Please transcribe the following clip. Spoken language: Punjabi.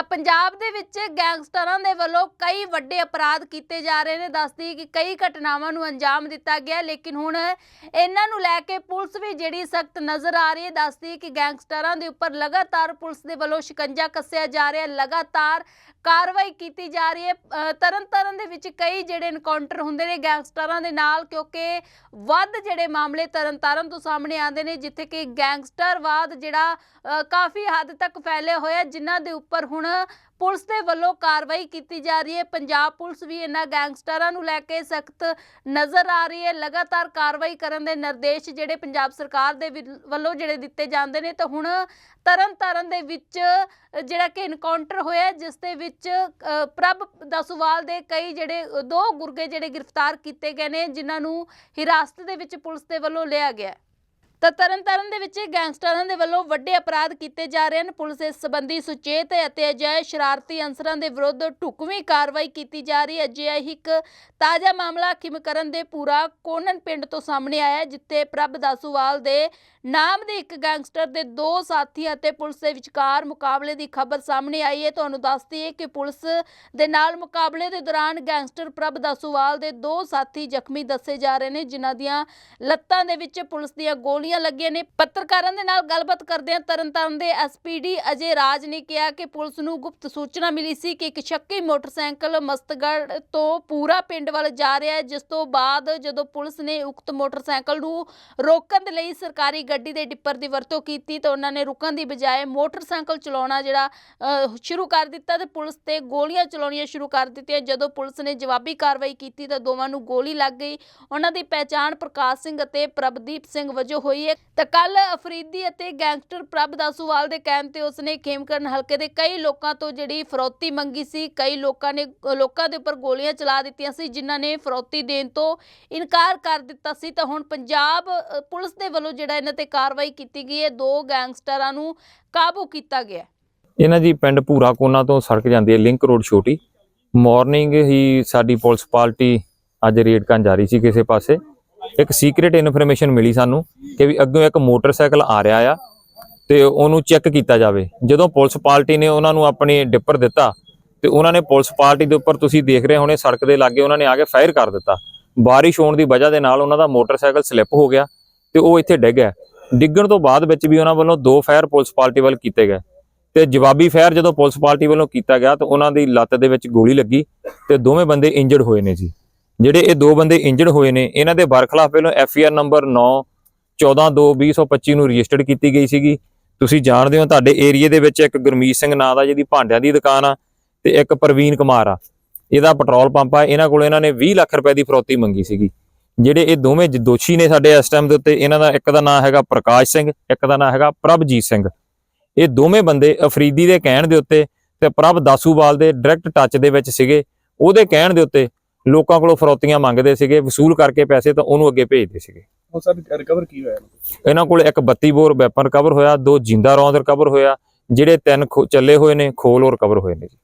ਤਾਂ ਪੰਜਾਬ ਦੇ ਵਿੱਚ ਗੈਂਗਸਟਰਾਂ ਦੇ ਵੱਲੋਂ ਕਈ ਵੱਡੇ ਅਪਰਾਧ ਕੀਤੇ ਜਾ ਰਹੇ ਨੇ। ਦੱਸਦੀ ਕਿ ਕਈ ਘਟਨਾਵਾਂ ਨੂੰ ਅੰਜਾਮ ਦਿੱਤਾ ਗਿਆ ਲੇਕਿਨ ਹੁਣ ਇਹਨਾਂ ਨੂੰ ਲੈ ਕੇ ਪੁਲਿਸ ਵੀ ਜਿਹੜੀ ਸਖਤ ਨਜ਼ਰ ਆ ਰਹੀ ਹੈ। ਦੱਸਦੀ ਕਿ ਗੈਂਗਸਟਰਾਂ ਦੇ ਉੱਪਰ ਲਗਾਤਾਰ ਪੁਲਿਸ ਦੇ ਵੱਲੋਂ ਸ਼ਿਕੰਜਾ ਕੱਸਿਆ ਜਾ ਰਿਹਾ ਲਗਾਤਾਰ ਕਾਰਵਾਈ ਕੀਤੀ ਜਾ ਰਹੀ ਹੈ। ਅ, ਤਰਨ ਤਾਰਨ ਦੇ ਵਿੱਚ ਕਈ ਜਿਹੜੇ ਇਨਕਾਊਂਟਰ ਹੁੰਦੇ ਨੇ ਗੈਂਗਸਟਰਾਂ ਦੇ ਨਾਲ ਕਿਉਂਕਿ ਵੱਧ ਜਿਹੜੇ ਮਾਮਲੇ ਤਰਨ ਤਾਰਨ ਤੋਂ ਸਾਹਮਣੇ ਆਉਂਦੇ ਨੇ ਜਿੱਥੇ ਕਿ ਗੈਂਗਸਟਰਵਾਦ ਜਿਹੜਾ ਕਾਫੀ ਹੱਦ ਤੱਕ ਫੈਲਿਆ ਹੋਇਆ ਜਿਨ੍ਹਾਂ ਦੇ ਉੱਪਰ ਹੁਣ ਪੁਲਿਸ ਦੇ ਵੱਲੋਂ ਕਾਰਵਾਈ ਕੀਤੀ ਜਾ ਰਹੀ ਹੈ। ਪੰਜਾਬ ਪੁਲਿਸ ਵੀ ਇਹਨਾਂ ਗੈਂਗਸਟਰਾਂ ਨੂੰ ਲੈ ਕੇ ਸਖਤ ਨਜ਼ਰ ਆ ਰਹੀ ਹੈ। ਲਗਾਤਾਰ ਕਾਰਵਾਈ ਕਰਨ ਦੇ ਨਿਰਦੇਸ਼ ਜਿਹੜੇ ਪੰਜਾਬ ਸਰਕਾਰ ਦੇ ਵੱਲੋਂ ਜਿਹੜੇ ਦਿੱਤੇ ਜਾਂਦੇ ਨੇ, ਤਾਂ ਹੁਣ ਤਰਨ ਤਾਰਨ ਦੇ ਵਿੱਚ ਜਿਹੜਾ ਕਿ ਇਨਕਾਊਂਟਰ ਹੋਇਆ ਜਿਸ ਦੇ ਵਿੱਚ ਪ੍ਰਭ ਦਸੂਵਾਲ ਦੇ ਕਈ ਜਿਹੜੇ, ਦੋ ਗੁਰਗੇ ਜਿਹੜੇ ਗ੍ਰਿਫਤਾਰ ਕੀਤੇ ਗਏ ਨੇ, ਜਿਨ੍ਹਾਂ ਨੂੰ ਹਿਰਾਸਤ ਦੇ ਵਿੱਚ ਪੁਲਿਸ ਦੇ ਵੱਲੋਂ ਲਿਆ ਗਿਆ ਤਾਂ ਤਰਨਤਾਰਨ ਦੇ ਵਿੱਚ ਗੈਂਗਸਟਰਾਂ ਦੇ ਵੱਲੋਂ ਵੱਡੇ ਅਪਰਾਧ ਕੀਤੇ ਜਾ ਰਹੇ ਹਨ। ਪੁਲਿਸ ਇਸ ਸੰਬੰਧੀ ਸੁਚੇਤ ਹੈ ਅਤੇ ਅਜਿਹੇ ਸ਼ਰਾਰਤੀ ਅੰਸਰਾਂ ਦੇ ਵਿਰੁੱਧ ਢੁਕਵੀਂ ਕਾਰਵਾਈ ਕੀਤੀ ਜਾ ਰਹੀ ਹੈ। ਅਜਿਹਾ ਹੀ ਇੱਕ ਤਾਜ਼ਾ ਮਾਮਲਾ ਖਿਮਕਰਨ ਦੇ ਪੂਰਾ ਕੋਨਨ ਪਿੰਡ ਤੋਂ ਸਾਹਮਣੇ ਆਇਆ ਜਿੱਥੇ ਪ੍ਰਭ ਦਾਸੂਵਾਲ ਦੇ ਨਾਮ ਦੇ ਇੱਕ ਗੈਂਗਸਟਰ ਦੇ ਦੋ ਸਾਥੀ ਅਤੇ ਪੁਲਿਸ ਦੇ ਵਿਚਕਾਰ ਮੁਕਾਬਲੇ ਦੀ ਖਬਰ ਸਾਹਮਣੇ ਆਈ ਹੈ। ਤੁਹਾਨੂੰ ਦੱਸਦੀ ਹੈ ਕਿ ਪੁਲਿਸ ਦੇ ਨਾਲ ਮੁਕਾਬਲੇ ਦੇ ਦੌਰਾਨ ਗੈਂਗਸਟਰ ਪ੍ਰਭ ਦਾਸੂਵਾਲ ਦੇ ਦੋ ਸਾਥੀ ਜ਼ਖਮੀ ਦੱਸੇ ਜਾ ਰਹੇ ਨੇ, ਜਿਨ੍ਹਾਂ ਦੀਆਂ ਲੱਤਾਂ ਦੇ ਵਿੱਚ ਪੁਲਿਸ ਦੀਆਂ ਗੋਲੀਆਂ ਲੱਗੀਆਂ ਨੇ। ਪੱਤਰਕਾਰਾਂ ਦੇ ਨਾਲ ਗੱਲਬਾਤ ਕਰਦਿਆਂ ਤਰਨਤਾਰਨ ਦੇ ਐਸਪੀਡੀ ਅਜੇ ਰਾਜ ਨੇ ਕਿਹਾ ਕਿ ਪੁਲਿਸ ਨੂੰ ਗੁਪਤ ਸੂਚਨਾ ਮਿਲੀ ਸੀ ਕਿ ਇੱਕ ਸ਼ੱਕੀ ਮੋਟਰਸਾਈਕਲ ਮਸਤਗੜ ਤੋਂ ਪੂਰਾ ਪਿੰਡ ਵੱਲ ਜਾ ਰਿਹਾ ਹੈ ਜਿਸ ਤੋਂ ਬਾਅਦ ਜਦੋਂ ਪੁਲਿਸ ਨੇ ਉਕਤ ਮੋਟਰਸਾਈਕਲ ਨੂੰ ਰੋਕਣ ਦੇ ਲਈ ਸਰਕਾਰੀ ਗੱਡੀ ਦੇ ਡਿੱਪਰ ਦੀ ਵਰਤੋਂ ਕੀਤੀ ਤਾਂ ਉਹਨਾਂ ਨੇ ਰੁਕਣ ਦੀ ਬਜਾਏ ਮੋਟਰਸਾਈਕਲ ਚਲਾਉਣਾ ਜਿਹੜਾ ਅਹ, ਸ਼ੁਰੂ ਕਰ ਦਿੱਤਾ ਤੇ ਪੁਲਿਸ ਤੇ ਗੋਲੀਆਂ ਚਲਾਉਣੀਆਂ ਸ਼ੁਰੂ ਕਰ ਦਿੱਤੀਆਂ। ਜਦੋਂ ਪੁਲਿਸ ਨੇ ਜਵਾਬੀ ਕਾਰਵਾਈ ਕੀਤੀ ਤਾਂ ਦੋਵਾਂ ਨੂੰ ਗੋਲੀ ਲੱਗ ਗਈ। ਉਹਨਾਂ ਦੀ ਪਹਿਚਾਣ ਪ੍ਰਕਾਸ਼ ਸਿੰਘ ਅਤੇ ਪ੍ਰਭਦੀਪ ਸਿੰਘ ਵਜੋਂ ਹੋਈ ਹੈ। ਤਾਂ ਕੱਲ ਅਫਰੀਦੀ ਅਤੇ ਗੈਂਗਸਟਰ ਪ੍ਰਭ ਦਾਸੂਵਾਲ ਦੇ ਕਹਿਣ ਤੇ ਉਸਨੇ ਖੇਮਕਰਨ ਹਲਕੇ ਦੇ ਕਈ ਲੋਕਾਂ ਤੋਂ ਜਿਹੜੀ ਫਰੌਤੀ ਮੰਗੀ ਸੀ, ਕਈ ਲੋਕਾਂ ਨੇ, ਲੋਕਾਂ ਦੇ ਉੱਪਰ ਗੋਲੀਆਂ ਚਲਾ ਦਿੱਤੀਆਂ ਸੀ, ਜਿਨ੍ਹਾਂ ਨੇ ਫਰੌਤੀ ਦੇਣ ਤੋਂ ਇਨਕਾਰ ਕਰ ਦਿੱਤਾ ਸੀ। ਤਾਂ ਹੁਣ ਪੰਜਾਬ ਪੁਲਿਸ ਦੇ ਵੱਲੋਂ ਜਿਹੜਾ ਇਹਨਾਂ ਤੇ ਕਾਰਵਾਈ ਕੀਤੀ ਗਈ ਹੈ, ਦੋ ਗੈਂਗਸਟਰਾਂ ਨੂੰ ਕਾਬੂ ਕੀਤਾ ਗਿਆ ਇਹਨਾਂ ਜੀ ਪਿੰਡ ਭੂਰਾ ਕੋਨਾ ਤੋਂ ਸੜਕ ਜਾਂਦੀ ਹੈ, ਲਿੰਕ ਰੋਡ ਛੋਟੀ। ਮਾਰਨਿੰਗ ਹੀ ਸਾਡੀ ਪੁਲਿਸ ਪਾਰਟੀ ਅੱਜ ਰੇਡ ਕਰਨ ਜਾ ਰਹੀ ਸੀ ਕਿਸੇ ਪਾਸੇ। ਇੱਕ ਸੀਕ੍ਰੀਟ ਇਨਫੋਰਮੇਸ਼ਨ ਮਿਲੀ ਸਾਨੂੰ ਕਿ ਵੀ ਅੱਗੋਂ ਇੱਕ ਮੋਟਰਸਾਈਕਲ ਆ ਰਿਹਾ ਆ ਤੇ ਉਹਨੂੰ ਚੈੱਕ ਕੀਤਾ ਜਾਵੇ। ਜਦੋਂ ਪੁਲਿਸ ਪਾਰਟੀ ਨੇ ਉਹਨਾਂ ਨੂੰ ਆਪਣੀ ਡਿੱਪਰ ਦਿੱਤਾ ਤੇ ਉਹਨਾਂ ਨੇ ਪੁਲਿਸ ਪਾਰਟੀ ਦੇ ਉੱਪਰ ਤੁਸੀਂ ਦੇਖ ਰਹੇ ਹੋਣੇ ਸੜਕ ਦੇ ਲਾਗੇ ਉਹਨਾਂ ਨੇ ਆ ਕੇ ਫਾਇਰ ਕਰ ਦਿੱਤਾ। ਬਾਰਿਸ਼ ਹੋਣ ਦੀ ਵਜ੍ਹਾ ਦੇ ਨਾਲ ਉਹਨਾਂ ਦਾ ਮੋਟਰਸਾਈਕਲ ਸਲਿੱਪ ਹੋ ਗਿਆ ਤੇ ਉਹ ਇੱਥੇ ਡਿੱਗ ਗਿਆ ਡਿੱਗਣ ਤੋਂ ਬਾਅਦ ਵਿੱਚ ਵੀ ਉਹਨਾਂ ਵੱਲੋਂ ਦੋ ਫਾਇਰ ਪੁਲਿਸ ਪਾਰਟੀ ਵੱਲ ਕੀਤੇ ਗਏ ਤੇ ਜਵਾਬੀ ਫਾਇਰ ਜਦੋਂ ਪੁਲਿਸ ਪਾਰਟੀ ਵੱਲੋਂ ਕੀਤਾ ਗਿਆ ਤਾਂ ਉਹਨਾਂ ਦੀ ਲੱਤ ਦੇ ਵਿੱਚ ਗੋਲੀ ਲੱਗੀ ਤੇ ਦੋਵੇਂ ਬੰਦੇ ਇੰਜਰਡ ਹੋਏ ਨੇ ਜੀ। ਜਿਹੜੇ ਇਹ ਦੋ ਬੰਦੇ ਇੰਜਰਡ ਹੋਏ ਨੇ, ਇਹਨਾਂ ਦੇ ਬਰਖਲਾਫ ਪਹਿਲਾਂ ਐਫ ਆਰ ਨੰਬਰ 9 14/2/2025 ਨੂੰ ਰਜਿਸਟਰਡ ਕੀਤੀ ਗਈ ਸੀਗੀ। ਤੁਸੀਂ ਜਾਣਦੇ ਹੋ ਤੁਹਾਡੇ ਏਰੀਆ ਦੇ ਵਿੱਚ ਇੱਕ ਗੁਰਮੀਤ ਸਿੰਘ ਨਾਂ ਦਾ ਜਿਹਦੀ ਭਾਂਡਿਆਂ ਦੀ ਦੁਕਾਨ ਆ ਤੇ ਇੱਕ ਪ੍ਰਵੀਨ ਕੁਮਾਰ ਆ। ਇਹਦਾ ਪੈਟਰੋਲ ਪੰਪ ਆ, ਇਹਨਾਂ ਕੋਲ ਇਹਨਾਂ ਨੇ 20 ਲੱਖ ਰੁਪਏ ਦੀ ਫਰੋਤੀ ਮੰਗੀ ਸੀਗੀ। ਜਿਹੜੇ ਇਹ ਦੋਵੇਂ ਜ- ਦੋਸ਼ੀ ਨੇ ਸਾਡੇ ਇਸ ਟਾਈਮ ਦੇ ਉੱਤੇ, ਇਹਨਾਂ ਦਾ ਇੱਕ ਦਾ ਨਾਮ ਹੈਗਾ ਪ੍ਰਕਾਸ਼ ਸਿੰਘ, ਇੱਕ ਦਾ ਨਾਮ ਹੈਗਾ ਪ੍ਰਭਜੀਤ ਸਿੰਘ। ਇਹ ਦੋਵੇਂ ਬੰਦੇ ਅਫਰੀਦੀ ਦੇ ਕਹਿਣ ਦੇ ਉੱਤੇ ਤੇ ਪ੍ਰਭ ਦਾਸੂਵਾਲ ਦੇ ਡਾਇਰੈਕਟ ਟੱਚ ਦੇ ਵਿੱਚ ਸੀਗੇ। ਉਹਦੇ ਕਹਿਣ ਦੇ ਉੱਤੇ ਲੋਕਾਂ ਕੋਲੋਂ ਫਰੌਤੀਆਂ ਮੰਗਦੇ ਸੀਗੇ ਵਸੂਲ ਕਰਕੇ ਪੈਸੇ ਤਾਂ ਉਹਨੂੰ ਅੱਗੇ ਭੇਜਦੇ ਸੀਗੇ। ਉਹ ਸਰ ਰਿਕਵਰ ਕੀ ਹੋਇਆ? ਇਹਨਾਂ ਕੋਲ ਇੱਕ 32 ਬੋਰ ਵੈਪਨ ਰਿਕਵਰ ਹੋਇਆ ਦੋ ਜਿੰਦਾ ਰੌਂਦ ਰਿਕਵਰ ਹੋਇਆ ਜਿਹੜੇ ਤਿੰਨ ਚੱਲੇ ਹੋਏ ਨੇ ਖੋਲ ਹੋਰ ਰਿਕਵਰ ਹੋਏ ਨੇ ਜੀ।